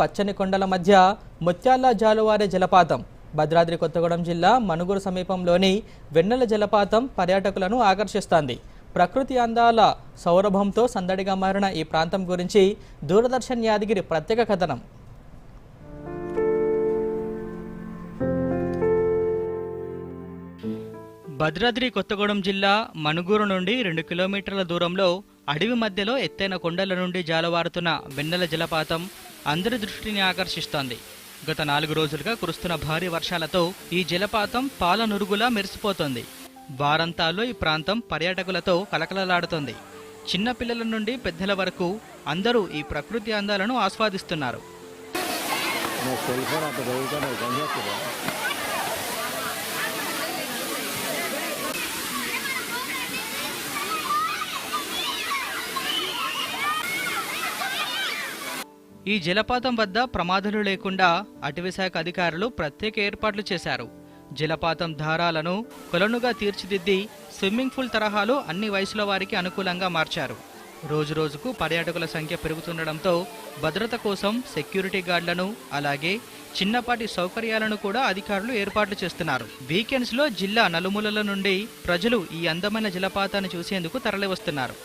పచ్చని కొండల మధ్య ముత్యాల జాలువారే జలపాతం. భద్రాద్రి కొత్తగూడెం జిల్లా మనుగురు సమీపంలోని వెన్నెల జలపాతం పర్యాటకులను ఆకర్షిస్తోంది. ప్రకృతి అందాల సౌరభంతో సందడిగా మారిన ఈ ప్రాంతం గురించి దూరదర్శన్ యాదగిరి ప్రత్యేక కథనం. భద్రాద్రి కొత్తగూడెం జిల్లా మనుగూరు నుండి రెండు కిలోమీటర్ల దూరంలో అడవి మధ్యలో ఎత్తైన కొండల నుండి జాలవారుతున్న వెన్నెల జలపాతం అందరి దృష్టిని ఆకర్షిస్తోంది. గత నాలుగు రోజులుగా కురుస్తున్న భారీ వర్షాలతో ఈ జలపాతం పాల నురుగులా మెరిసిపోతోంది. వారంతాల్లో ఈ ప్రాంతం పర్యాటకులతో కలకలలాడుతోంది. చిన్నపిల్లల నుండి పెద్దల వరకు అందరూ ఈ ప్రకృతి అందాలను ఆస్వాదిస్తున్నారు. ఈ జలపాతం వద్ద ప్రమాదాలు లేకుండా అటవీశాఖ అధికారులు ప్రత్యేక ఏర్పాట్లు చేశారు. జలపాతం దారాలను కొలనుగా తీర్చిదిద్ది స్విమ్మింగ్ పూల్ తరహాలో అన్ని వయసుల వారికి అనుకూలంగా మార్చారు. రోజు రోజుకు పర్యాటకుల సంఖ్య పెరుగుతుండడంతో భద్రత కోసం సెక్యూరిటీ గార్డులను అలాగే చిన్నపాటి సౌకర్యాలను కూడా అధికారులు ఏర్పాట్లు చేస్తున్నారు. వీకెండ్స్లో జిల్లా నలుమూలల నుండి ప్రజలు ఈ అందమైన జలపాతాన్ని చూసేందుకు తరలివస్తున్నారు.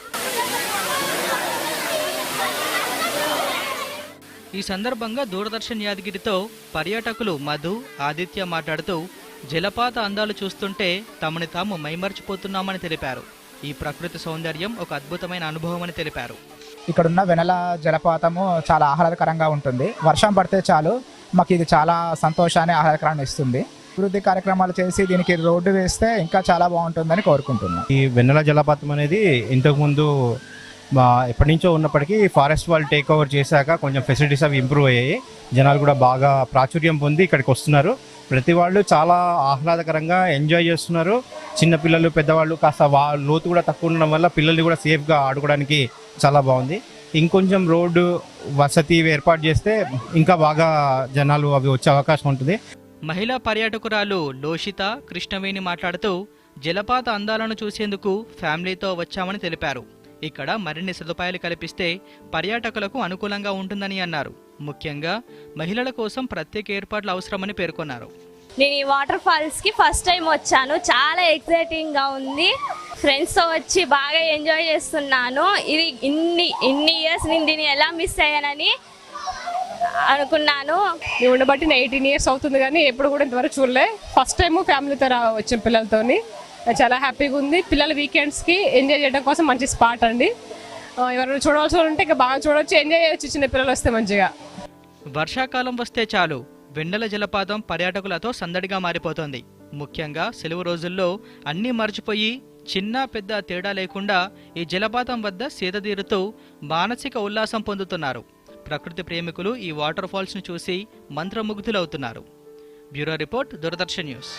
ఈ సందర్భంగా దూరదర్శన్ యాదగిరితో పర్యాటకులు మధు ఆదిత్య మాట్లాడుతూ జలపాత అందాలు చూస్తుంటే తమని తాము మైమర్చిపోతున్నామని తెలిపారు. ఈ ప్రకృతి సౌందర్యం ఒక అద్భుతమైన అనుభవం అని తెలిపారు. ఇక్కడున్న వెనల జలపాతము చాలా ఆహ్లాదకరంగా ఉంటుంది. వర్షం పడితే చాలు మాకు ఇది చాలా సంతోషాన్ని ఆహ్లాదకరాన్ని ఇస్తుంది. అభివృద్ధి కార్యక్రమాలు చేసి దీనికి రోడ్డు వేస్తే ఇంకా చాలా బాగుంటుందని కోరుకుంటున్నాం. ఈ వెన్నెల జలపాతం అనేది ఇంతకుముందు ఎప్పటి నుంచో ఉన్నప్పటికీ ఫారెస్ట్ వాళ్ళు టేక్ ఓవర్ చేశాక కొంచెం ఫెసిలిటీస్ అవి ఇంప్రూవ్ అయ్యాయి. జనాలు కూడా బాగా ప్రాచుర్యం పొంది ఇక్కడికి వస్తున్నారు. ప్రతి వాళ్ళు చాలా ఆహ్లాదకరంగా ఎంజాయ్ చేస్తున్నారు. చిన్నపిల్లలు పెద్దవాళ్ళు కాస్త వా లోతు కూడా తక్కువ ఉండడం వల్ల పిల్లలు కూడా సేఫ్గా ఆడుకోవడానికి చాలా బాగుంది. ఇంకొంచెం రోడ్డు వసతి ఏర్పాటు చేస్తే ఇంకా బాగా జనాలు అవి వచ్చే అవకాశం ఉంటుంది. మహిళా పర్యాటకురాలు లోషిత కృష్ణవేణి మాట్లాడుతూ జలపాత అందాలను చూసేందుకు ఫ్యామిలీతో వచ్చామని తెలిపారు. ఇక్కడ మరిన్ని సదుపాయాలు కల్పిస్తే పర్యాటకులకు అనుకూలంగా ఉంటుందని అన్నారు. ముఖ్యంగా మహిళల కోసం ప్రత్యేక ఏర్పాట్లు అవసరమని పేర్కొన్నారు. నేను ఈ వాటర్ ఫాల్స్కి ఫస్ట్ టైం వచ్చాను. చాలా ఎక్సైటింగ్గా ఉంది. ఫ్రెండ్స్తో వచ్చి బాగా ఎంజాయ్ చేస్తున్నాను. ఇది ఇన్ని ఇన్ని ఇయర్స్ నేను దీన్ని ఎలా మిస్ అయ్యానని అనుకున్నాను. నేను ఉండబట్టి ఎయిటీన్ ఇయర్స్ అవుతుంది కానీ ఎప్పుడు కూడా ఇంతవరకు చూడలే. ఫస్ట్ టైం ఫ్యామిలీతో రా వచ్చిన పిల్లలతోని. చాలా హ్యాపీగా ఉంది. పిల్లల వీకెండ్స్కి ఎంజాయ్ చేయడం కోసం మంచి స్పాట్ అండి. ఎవరైనా చూడవలసి ఉంటే ఇంకా బాగా చూడవచ్చు ఎంజాయ్ చేయొచ్చు చిన్న పిల్లలు వస్తే మంచిగా. వర్షాకాలం వస్తే చాలు. వెన్నెల జలపాతం పర్యాటకులతో సందడిగా మారిపోతోంది. ముఖ్యంగా సెలవు రోజుల్లో అన్నీ మర్చిపోయి చిన్న పెద్ద తేడా లేకుండా ఈ జలపాతం వద్ద సేదతీరుతూ మానసిక ఉల్లాసం పొందుతున్నారు. ప్రకృతి ప్రేమికులు ఈ వాటర్ ఫాల్స్ను చూసి మంత్రముగ్ధులవుతున్నారు. Bureau report Doordarshan news.